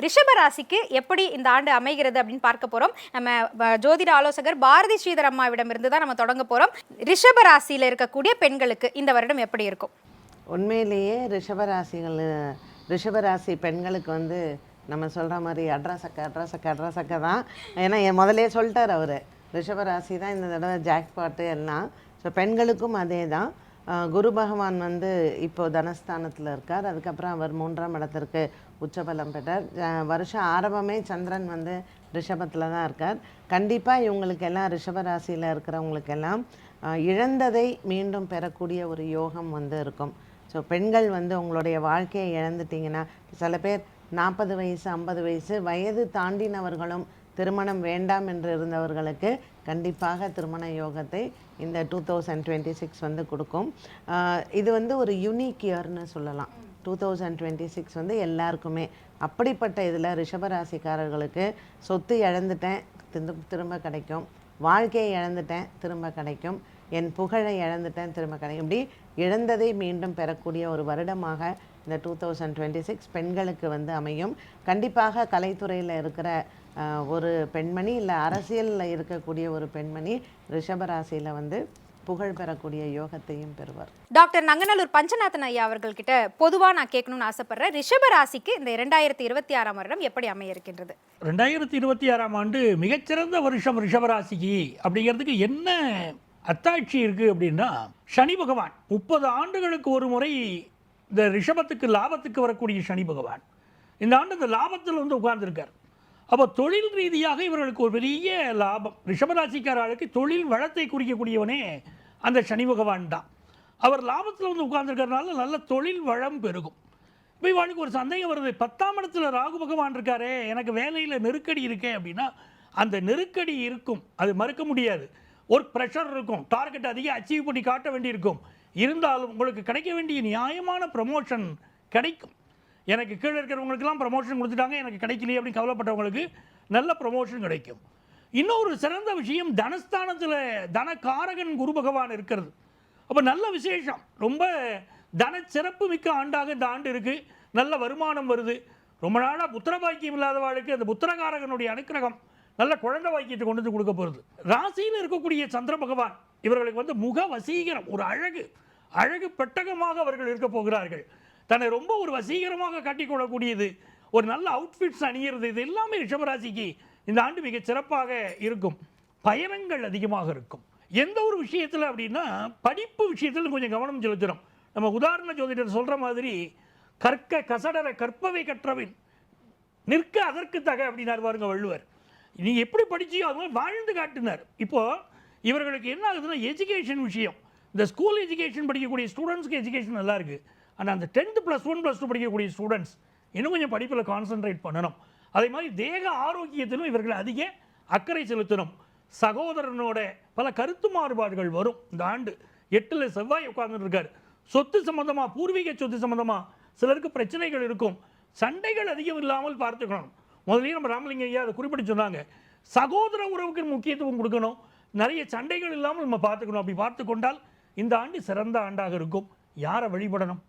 ரிஷபராசிக்கு எப்படி இந்த ஆண்டு அமைகிறது அப்படின்னு பார்க்க போறோம். நம்ம வ- ஜோதிட ஆலோசகர் பாரதி ஸ்ரீதர் அம்மாவிடமிருந்து தான் நம்ம தொடங்க போறோம். ரிஷபராசியில் இருக்கக்கூடிய பெண்களுக்கு இந்த வருடம் எப்படி இருக்கும்? உண்மையிலேயே ரிஷபராசிகள் ரிஷபராசி பெண்களுக்கு வந்து நம்ம சொல்கிற மாதிரி அட்ரஸக்க அட்ரஸக்க அட்ரஸக்க தான். ஏன்னா என் முதலே சொல்லிட்டார் அவர். ரிஷபராசி தான் இந்த தடவை ஜாக்பாட்டு எல்லாம். ஸோ பெண்களுக்கும் அதே தான். குரு பகவான் வந்து இப்போது தனஸ்தானத்தில் இருக்கார். அதுக்கப்புறம் அவர் மூன்றாம் இடத்திற்கு உச்சபலம் பெற்றார். வருஷம் ஆரம்பமே சந்திரன் வந்து ரிஷபத்தில் தான் இருக்கார். கண்டிப்பாக இவங்களுக்கெல்லாம் ரிஷபராசியில் இருக்கிறவங்களுக்கெல்லாம் இழந்ததை மீண்டும் பெறக்கூடிய ஒரு யோகம் வந்து இருக்கும். ஸோ பெண்கள் வந்து உங்களுடைய வாழ்க்கையை இழந்துட்டீங்கன்னா சில பேர் நாற்பது வயசு ஐம்பது வயசு வயது தாண்டினவர்களும் திருமணம் வேண்டாம் என்று இருந்தவர்களுக்கு கண்டிப்பாக திருமண யோகத்தை இந்த டூ தௌசண்ட் டுவெண்ட்டி சிக்ஸ் வந்து கொடுக்கும். இது வந்து ஒரு யூனிக் இயர்னு சொல்லலாம். டூ தௌசண்ட் டுவெண்ட்டி சிக்ஸ் வந்து எல்லாருக்குமே அப்படிப்பட்ட இதில் ரிஷபராசிக்காரர்களுக்கு சொத்து இழந்துட்டேன் திரும்ப திரும்ப கிடைக்கும். வாழ்க்கையை இழந்துட்டேன் திரும்ப கிடைக்கும். என் புகழை இழந்துட்டேன் திரும்ப கிடைக்கும். இப்படி இழந்ததை மீண்டும் பெறக்கூடிய ஒரு வருடமாக இந்த டூ தௌசண்ட் டுவெண்ட்டி சிக்ஸ் பெண்களுக்கு வந்து அமையும். கண்டிப்பாக கலைத்துறையில் இருக்கிற ஒரு பெண்மணி இல்லை அரசியலில் இருக்கக்கூடிய ஒரு பெண்மணி ரிஷபராசியில் வந்து புகழ் பெறக்கூடிய யோகத்தையும் பெறுவார். டாக்டர் நங்கநல்லூர் பஞ்சநாதன் ஐயா அவர்கள் கிட்ட பொதுவா நான் கேட்கணும்னு ஆசைப்படுறேன். ரிஷப ராசிக்கு இந்த இரண்டாயிரத்தி இருபத்தி ஆறாம் வருடம் எப்படி அமைய இருக்கின்றது ரெண்டாயிரத்தி இருபத்தி ஆறாம் ஆண்டு மிகச்சிறந்த வருஷம் ரிஷபராசிக்கு அப்படிங்கிறதுக்கு என்ன அத்தாட்சி இருக்குது அப்படின்னா சனி பகவான். முப்பது ஆண்டுகளுக்கு ஒரு முறை இந்த ரிஷபத்துக்கு லாபத்துக்கு வரக்கூடிய சனி பகவான். இந்த ஆண்டு இந்த லாபத்தில் வந்து உட்கார்ந்திருக்கார். அப்போ தொழில் ரீதியாக இவர்களுக்கு ஒரு பெரிய லாபம். ரிஷபராசிக்காரர்களுக்கு தொழில் வளத்தை குறிக்கக்கூடியவனே அந்த சனி பகவான் தான். அவர் லாபத்தில் வந்து உட்கார்ந்துருக்கறனால நல்ல தொழில் வளம் பெருகும். இப்போ இவாளுக்கு ஒரு சந்தேகம் வருது. பத்தாம் இடத்துல ராகு பகவான் இருக்காரே எனக்கு வேலையில் நெருக்கடி இருக்கே அப்படின்னா அந்த நெருக்கடி இருக்கும். அது மறுக்க முடியாது. ஒரு ப்ரெஷர் இருக்கும். டார்கெட் அதிகம் அச்சீவ் பண்ணி காட்ட வேண்டியிருக்கும். இருந்தாலும் உங்களுக்கு கிடைக்க வேண்டிய நியாயமான ப்ரமோஷன் கிடைக்கும். எனக்கு கீழே இருக்கிறவங்களுக்கெல்லாம் ப்ரமோஷன் கொடுத்துட்டாங்க எனக்கு கிடைக்கலையே அப்படின்னு கவலைப்பட்டவங்களுக்கு நல்ல ப்ரமோஷன் கிடைக்கும். இன்னொரு சிறந்த விஷயம் தனஸ்தானத்தில் தனகாரகன் குரு பகவான் இருக்கிறது. அப்போ நல்ல விசேஷம். ரொம்ப தன சிறப்பு மிக்க ஆண்டாக இந்த ஆண்டு இருக்குது நல்ல வருமானம் வருது. ரொம்ப நாளாக புத்திர பாக்கியம் இல்லாதவாளுக்கு அந்த புத்திரகாரகனுடைய அனுக்கிரகம் நல்ல குழந்தை வாக்கியத்தை கொண்டு வந்து கொடுக்க போகிறது ராசியில் இருக்கக்கூடிய சந்திர பகவான் இவர்களுக்கு வந்து முக வசீகரம் ஒரு அழகு அழகு பெட்டகமாக அவர்கள் இருக்க போகிறார்கள். தன்னை ரொம்ப ஒரு வசீகரமாக காட்டிக்கொள்ளக்கூடியது. ஒரு நல்ல அவுட்ஃபிட்ஸ் அணியிறது இது எல்லாமே ரிஷபராசிக்கு இந்த ஆண்டு மிக சிறப்பாக இருக்கும். பயணங்கள் அதிகமாக இருக்கும். எந்த ஒரு விஷயத்தில் அப்படின்னா படிப்பு விஷயத்தில் கொஞ்சம் கவனம் செலுத்தணும். நம்ம உதாரண ஜோதிடர் சொல்கிற மாதிரி கற்க கசடர கற்பவை கற்றவின் நிற்க அதற்கு தக அப்படின்னார் பாருங்க வள்ளுவர். நீ எப்படி படிச்சியோ அது மாதிரி வாழ்ந்து காட்டினார். இப்போது இவர்களுக்கு என்ன ஆகுதுன்னா எஜுகேஷன் விஷயம். இந்த ஸ்கூல் எஜுகேஷன் படிக்கக்கூடிய ஸ்டூடெண்ட்ஸ்க்கு எஜுகேஷன் நல்லா இருக்குது ஆனால் அந்த tenth plus one plus two படிக்கக்கூடிய ஸ்டூடெண்ட்ஸ் இன்னும் கொஞ்சம் படிப்பில் கான்சென்ட்ரேட் பண்ணணும். அதே மாதிரி தேக ஆரோக்கியத்திலும் இவர்கள் அதிக அக்கறை செலுத்தணும். சகோதரனோட பல கருத்து மாறுபாடுகள் வரும். இந்த ஆண்டு எட்டில் செவ்வாய் உட்கார்ந்துருக்கார். சொத்து சம்மந்தமாக பூர்வீக சொத்து சம்மந்தமாக சிலருக்கு பிரச்சனைகள் இருக்கும். சண்டைகள் அதிகம் இல்லாமல் பார்த்துக்கணும். முதல்லயே நம்ம ராமலிங்க ஐயா அதை குறிப்பிட்டு சொன்னாங்க. சகோதர உறவுக்கு முக்கியத்துவம் கொடுக்கணும். நிறைய சண்டைகள் இல்லாமல் நம்ம பார்த்துக்கணும். அப்படி பார்த்து கொண்டால் இந்த ஆண்டு சிறந்த ஆண்டாக இருக்கும். யாரை வழிபடணும்?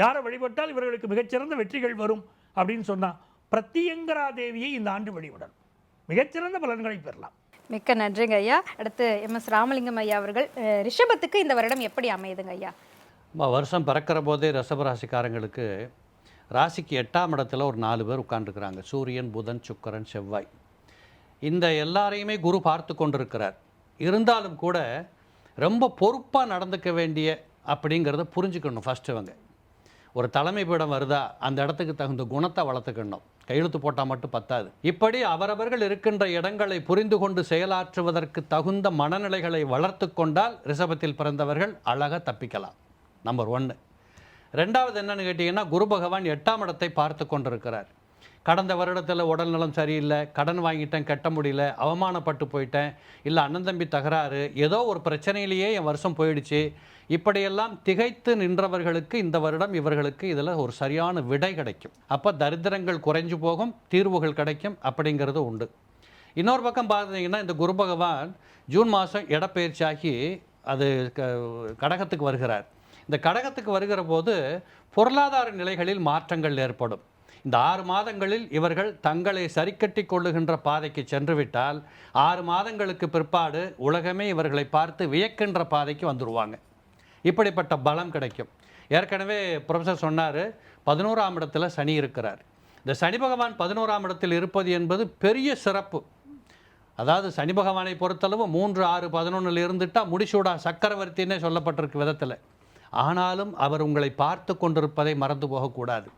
யாரை வழிபட்டால் இவர்களுக்கு மிகச்சிறந்த வெற்றிகள் வரும் அப்படின்னு சொன்னா பிரத்தியங்கரா தேவியை இந்த ஆண்டு வழிபடணும். மிகச்சிறந்த பலன்களை பெறலாம். மிக்க நன்றிங்க ஐயா. அடுத்து எம் எஸ் ராமலிங்கம் ஐயா அவர்கள் ரிஷபத்துக்கு இந்த வருடம் எப்படி அமையுதுங்க ஐயா? நம்ம வருஷம் பிறக்கிற போதே ரிஷபராசிக்காரங்களுக்கு ராசிக்கு எட்டாம் இடத்துல ஒரு நாலு பேர் உட்காந்துருக்குறாங்க சூரியன் புதன் சுக்கிரன் செவ்வாய். இந்த எல்லாரையுமே குரு பார்த்து கொண்டிருக்கிறார். இருந்தாலும் கூட ரொம்ப பொறுப்பாக நடந்துக்க வேண்டிய அப்படிங்கிறத புரிஞ்சுக்கணும் ஃபஸ்ட்டு இவங்க. ஒரு தலைமை பீடம் வருதா? அந்த இடத்துக்கு தகுந்த குணத்தை வளர்த்துக்கணும். கையெழுத்து போட்டால் மட்டும் பத்தாது. இப்படி அவரவர்கள் இருக்கின்ற இடங்களை புரிந்து கொண்டு செயலாற்றுவதற்கு தகுந்த மனநிலைகளை வளர்த்து கொண்டால் ரிஷபத்தில் பிறந்தவர்கள் அழகாக தப்பிக்கலாம். நம்பர் ஒன்று ரெண்டாவது என்னன்னு கேட்டிங்கன்னா குரு பகவான் எட்டாம் இடத்தை பார்த்து கொண்டிருக்கிறார். கடந்த வருடத்தில் உடல்நலம் சரியில்லை கடன் வாங்கிட்டேன் கட்ட முடியல அவமானப்பட்டு போயிட்டேன் இல்லை அண்ணன் தம்பி தகராறு ஏதோ ஒரு பிரச்சனையிலேயே என் வருஷம் போயிடுச்சு. இப்படியெல்லாம் திகைத்து நின்றவர்களுக்கு இந்த வருடம் இவர்களுக்கு இதில் ஒரு சரியான விடை கிடைக்கும். அப்போ தரித்திரங்கள் குறைஞ்சு போகும் தீர்வுகள் கிடைக்கும் அப்படிங்கிறது உண்டு. இன்னொரு பக்கம் பார்த்தீங்கன்னா இந்த குரு பகவான் ஜூன் மாதம் இடப்பெயர்ச்சியாகி அது க- கடகத்துக்கு வருகிறார். இந்த கடகத்துக்கு வருகிற போது பொருளாதார நிலைகளில் மாற்றங்கள் ஏற்படும். இந்த ஆறு மாதங்களில் இவர்கள் தங்களை சரிக்கட்டி கொள்ளுகின்ற பாதைக்கு சென்றுவிட்டால் ஆறு மாதங்களுக்கு பிற்பாடு உலகமே இவர்களை பார்த்து வியக்கின்ற பாதைக்கு வந்துடுவாங்க இப்படிப்பட்ட பலம் கிடைக்கும். ஏற்கனவே ப்ரொஃபஸர் சொன்னார் பதினோராம் இடத்துல சனி இருக்கிறார். இந்த சனி பகவான் பதினோராம் இடத்தில் இருப்பது என்பது பெரிய சிறப்பு. அதாவது சனி பகவானை பொறுத்தளவு மூன்று ஆறு பதினொன்றில் இருந்துட்டால் முடிசூடா சக்கரவர்த்தின்னே சொல்லப்பட்டிருக்கு விதத்தில். ஆனாலும் அவர் உங்களை பார்த்து கொண்டிருப்பதை மறந்து போகக்கூடாது.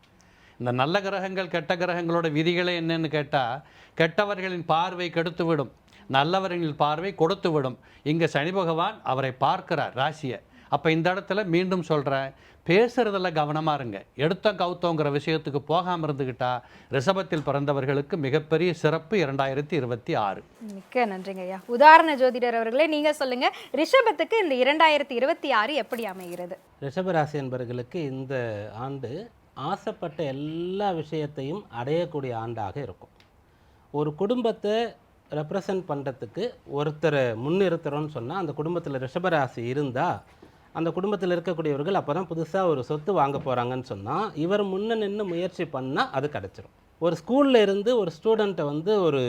இந்த நல்ல கிரகங்கள் கெட்ட கிரகங்களோட விதிகளே என்னன்னு கேட்டால் கெட்டவர்களின் பார்வை கெடுத்து விடும் நல்லவர்களின் பார்வை கொடுத்து விடும் இங்கே சனி பகவான் அவரை பார்க்கிறார் ராசியை. அப்போ இந்த இடத்துல மீண்டும் சொல்கிறேன் பேசுறதுல கவனமாக இருங்க. எடுத்தோம் கவுத்தோங்கிற விஷயத்துக்கு போகாமல் இருந்துக்கிட்டா ரிஷபத்தில் பிறந்தவர்களுக்கு மிகப்பெரிய சிறப்பு இரண்டாயிரத்தி இருபத்தி ஆறு. மிக்க நன்றிங்க ஐயா. உதாரண ஜோதிடர் அவர்களே நீங்க சொல்லுங்க ரிஷபத்துக்கு இந்த இரண்டாயிரத்தி இருபத்தி ஆறு எப்படி அமைகிறது? ரிஷபராசி என்பவர்களுக்கு இந்த ஆண்டு ஆசைப்பட்ட எல்லா விஷயத்தையும் அடையக்கூடிய ஆண்டாக இருக்கும். ஒரு குடும்பத்தை ரெப்ரசன்ட் பண்ணுறதுக்கு ஒருத்தரை முன்னிறுத்துறோன்னு சொன்னால் அந்த குடும்பத்தில் ரிஷபராசி இருந்தால் அந்த குடும்பத்தில் இருக்கக்கூடியவர்கள் அப்போ தான் புதுசாக ஒரு சொத்து வாங்க போகிறாங்கன்னு சொன்னால் இவர் முன்ன நின்று முயற்சி பண்ணால் அது கிடச்சிரும். ஒரு ஸ்கூலில் இருந்து ஒரு ஸ்டூடெண்ட்டை வந்து ஒரு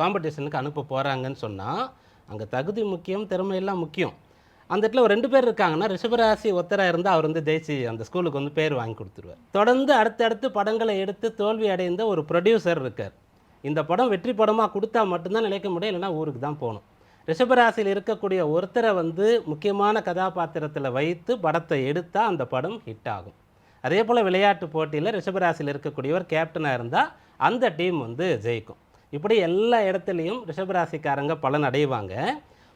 காம்படிஷனுக்கு அனுப்ப போகிறாங்கன்னு சொன்னால் அங்கே தகுதி முக்கியம் திறமையெல்லாம் முக்கியம். அந்த இடத்துல ஒரு ரெண்டு பேர் இருக்காங்கன்னா ரிஷபராசி ஒத்தராக இருந்தால் அவர் வந்து ஜெயிச்சு அந்த ஸ்கூலுக்கு வந்து பேர் வாங்கி கொடுத்துருவார். தொடர்ந்து அடுத்தடுத்து படங்களை எடுத்து தோல்வி அடைந்த ஒரு ப்ரொடியூசர் இருக்கார். இந்த படம் வெற்றி படமாக கொடுத்தா மட்டும்தான் நிலைக்க முடியும் இல்லைன்னா ஊருக்கு தான் போகணும். ரிஷபராசியில் இருக்கக்கூடிய ஒருத்தரை வந்து முக்கியமான கதாபாத்திரத்தில் வைத்து படத்தை எடுத்தால் அந்த படம் ஹிட் ஆகும். அதே போல் விளையாட்டு போட்டியில் ரிஷபராசியில் இருக்கக்கூடியவர் கேப்டனாக இருந்தால் அந்த டீம் வந்து ஜெயிக்கும். இப்படி எல்லா இடத்துலையும் ரிஷபராசிக்காரங்க பலன் அடைவாங்க.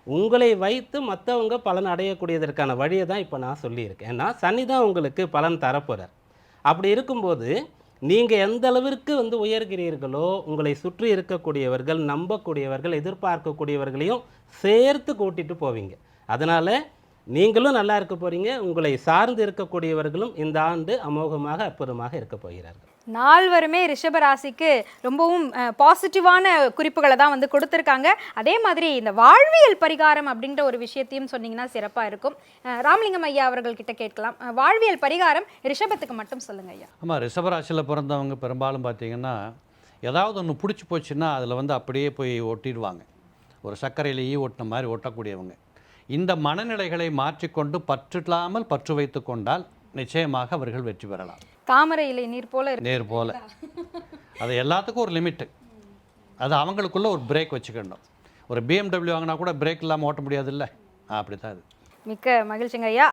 உங்களை வைத்து மற்றவங்க பலன் அடையக்கூடியதற்கான வழியை தான் இப்போ நான் சொல்லியிருக்கேன். ஏன்னா சனி தான் உங்களுக்கு பலன் தரப்போகிறார் அப்படி இருக்கும்போது நீங்கள் எந்த அளவிற்கு வந்து உயர்கிறீர்களோ உங்களை சுற்றி இருக்கக்கூடியவர்கள் நம்பக்கூடியவர்கள் எதிர்பார்க்கக்கூடியவர்களையும் சேர்த்து கூட்டிட்டு போவீங்க. அதனால் நீங்களும் நல்லா இருக்க போகிறீங்க உங்களை சார்ந்து இருக்கக்கூடியவர்களும் இந்த ஆண்டு அமோகமாக அற்புதமாக இருக்க போகிறார்கள். நால்வருமே ரிஷபராசிக்கு ரொம்பவும் பாசிட்டிவான குறிப்புகளை தான் வந்து கொடுத்துருக்காங்க. அதே மாதிரி இந்த வாழ்வியல் பரிகாரம் அப்படின்ற ஒரு விஷயத்தையும் சொன்னீங்கன்னா சிறப்பாக இருக்கும். ராமலிங்கம் ஐயா அவர்கள்கிட்ட கேட்கலாம். வாழ்வியல் பரிகாரம் ரிஷபத்துக்கு மட்டும் சொல்லுங்க ஐயா. ஆமாம் ரிஷபராசியில் பிறந்தவங்க பெரும்பாலும் பார்த்தீங்கன்னா ஏதாவது ஒன்று பிடிச்சி போச்சுன்னா அதில் வந்து அப்படியே போய் ஒட்டிடுவாங்க. ஒரு சர்க்கரையிலேயே ஒட்டின மாதிரி ஒட்டக்கூடியவங்க. இந்த மனநிலைகளை மாற்றிக்கொண்டு பற்றில்லாமல் பற்று வைத்து கொண்டால் நிச்சயமாக அவர்கள் வெற்றி பெறலாம். தாமரை இலை நீர் போல இருக்கு. நேர் போல. அது எல்லாத்துக்கும் ஒரு லிமிட்டு. அது அவங்களுக்குள்ள ஒரு பிரேக் வச்சுக்கணும். ஒரு பிஎம்டபிள்யூ வாங்கினா கூட பிரேக் இல்லாமல் ஓட்ட முடியாதுல்ல? அப்படி தான் இது மிக்க மகிழ்ச்சிங்க ஐயா.